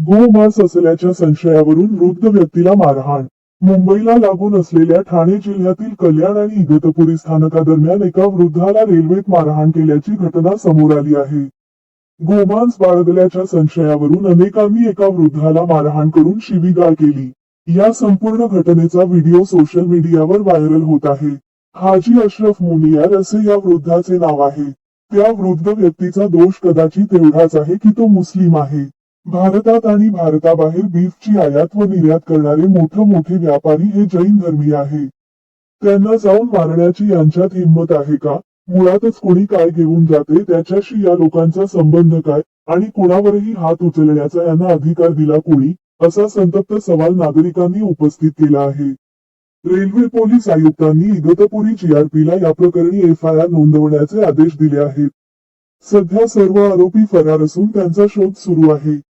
गोमांस असल्याच्या संशयावरून वृद्ध व्यक्तीला मारहाण. मुंबईला लागून असलेल्या ठाणे जिल्ह्यातील कल्याण आणि इगतपुरी स्थानकादरम्यान एका वृद्धाला रेल्वेत मारहाण केल्याची घटना समोर आली आहे. गोमांस बाळगल्याच्या संशयावरून अनेकांनी एका वृद्धाला मारहाण करून शिवीगाळ केली. या संपूर्ण घटनेचा व्हिडिओ सोशल मीडियावर व्हायरल होत आहे. हाजी अशरफ मुनियार असे या वृद्धाचे नाव आहे. त्या वृद्ध व्यक्तीचा दोष कदाचित एवढाच आहे की तो मुस्लिम आहे. भारतात आणि भारताबाहेर बीफची आयात व निर्यात करणारे मोठे मोठे व्यापारी हे जैन धर्मीय आहे. त्यांना जाऊन मारण्याची यांच्यात हिंमत आहे का? मुळातच कोणी काय घेऊन जाते त्याच्याशी या लोकांचा संबंध काय? आणि कोणावरही हात उचलण्याचा यांना अधिकार दिला कोणी? असा संतप्त सवाल नागरिकांनी उपस्थित केला आहे. रेल्वे पोलीस आयुक्तांनी इगतपुरी जीआरपीला या प्रकरणी एफ आय आर नोंदवण्याचे आदेश दिले आहेत. सध्या सर्व आरोपी फरार असून त्यांचा शोध सुरू आहे.